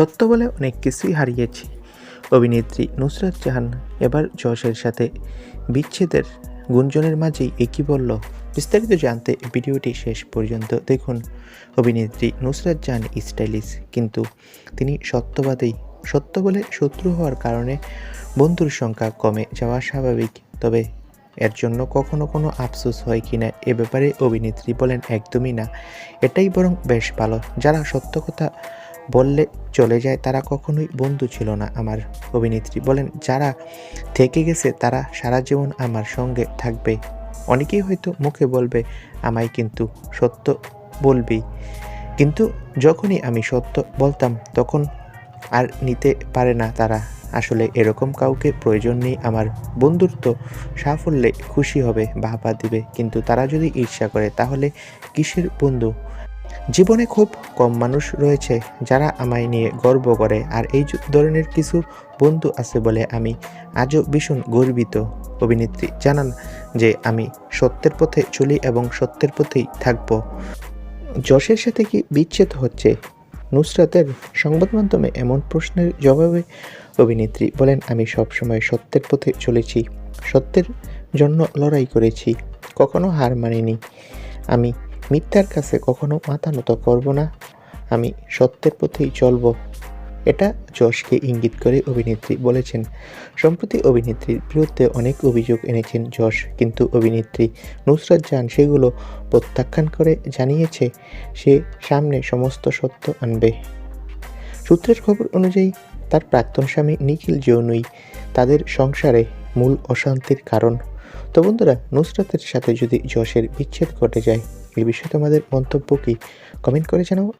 সত্য বলে অনেক কিছুই হারিয়েছি। অভিনেত্রী নুসরাত জাহান এবার যশের সাথে বিচ্ছেদের গুঞ্জনের মাঝেই একই বলল? বিস্তারিত জানতে ভিডিওটি শেষ পর্যন্ত দেখুন। অভিনেত্রী নুসরাত জাহান স্টাইলিশ, কিন্তু তিনি সত্যবাদেই সত্য বলে শত্রু হওয়ার কারণে বন্ধুর সংখ্যা কমে যাওয়া স্বাভাবিক, তবে এর জন্য কখনো কোনো আফসোস হয় কি না এ ব্যাপারে অভিনেত্রী বলেন একদমই না। এটাই বরং বেশ ভালো। যারা সত্য কথা বললে চলে যায়, তারা কখনোই বন্ধু ছিল না আমার অভিনেত্রী। বলেন, যারা থেকে গেছে, তারা সারা জীবন আমার সঙ্গে থাকবে। অনেকেই হয়তো মুখে বলবে, আমায় কিন্তু সত্য বলবি। কিন্তু যখনই আমি সত্য বলতাম, তখন আর নিতে পারে না তারা। আসলে এরকম কাউকে প্রয়োজন নেই। আমার বন্ধুত্ব সাফল্যে খুশি হবে, বাহবা দিবে। কিন্তু তারা যদি ঈর্ষা করে, তাহলে কিসের বন্ধু? জীবনে খুব কম মানুষ রয়েছে যারা আমায় নিয়ে গর্ব করে, আর এই ধরনের কিছু বন্ধু আছে বলে আমি আজও ভীষণ গর্বিত। অভিনেত্রী জানান যে আমি সত্যের পথে চলি এবং সত্যের পথেই থাকব। যশের সাথে কি বিচ্ছেদ হচ্ছে? নুসরাতের সংবাদ মাধ্যমে এমন প্রশ্নের জবাবে অভিনেত্রী বলেন, আমি সবসময় সত্যের পথে চলেছি, সত্যের জন্য লড়াই করেছি, কখনো হার মানিনি। আমি মিথ্যার কাছে কখনো মাথা নত করব না। আমি সত্যের পথেই চলব। এটা যশকে ইঙ্গিত করে অভিনেত্রী বলেছেন। সম্প্রতি অভিনেত্রীর বিরুদ্ধে অনেক অভিযোগ এনেছেন যশ, কিন্তু অভিনেত্রী নুসরাত জাহান সেগুলো প্রত্যাখ্যান করে জানিয়েছে, সে সামনে সমস্ত সত্য আনবে। সূত্রের খবর অনুযায়ী, তার প্রাক্তন স্বামী নিখিল যৌনই তাদের সংসারে মূল অশান্তির কারণ। তো বন্ধুরা, নুসরাতের সাথে যদি যশের বিচ্ছেদ ঘটে যায় এই বিষয়ে তোমাদের মন্তব্য কি? কমেন্ট করে জানাও।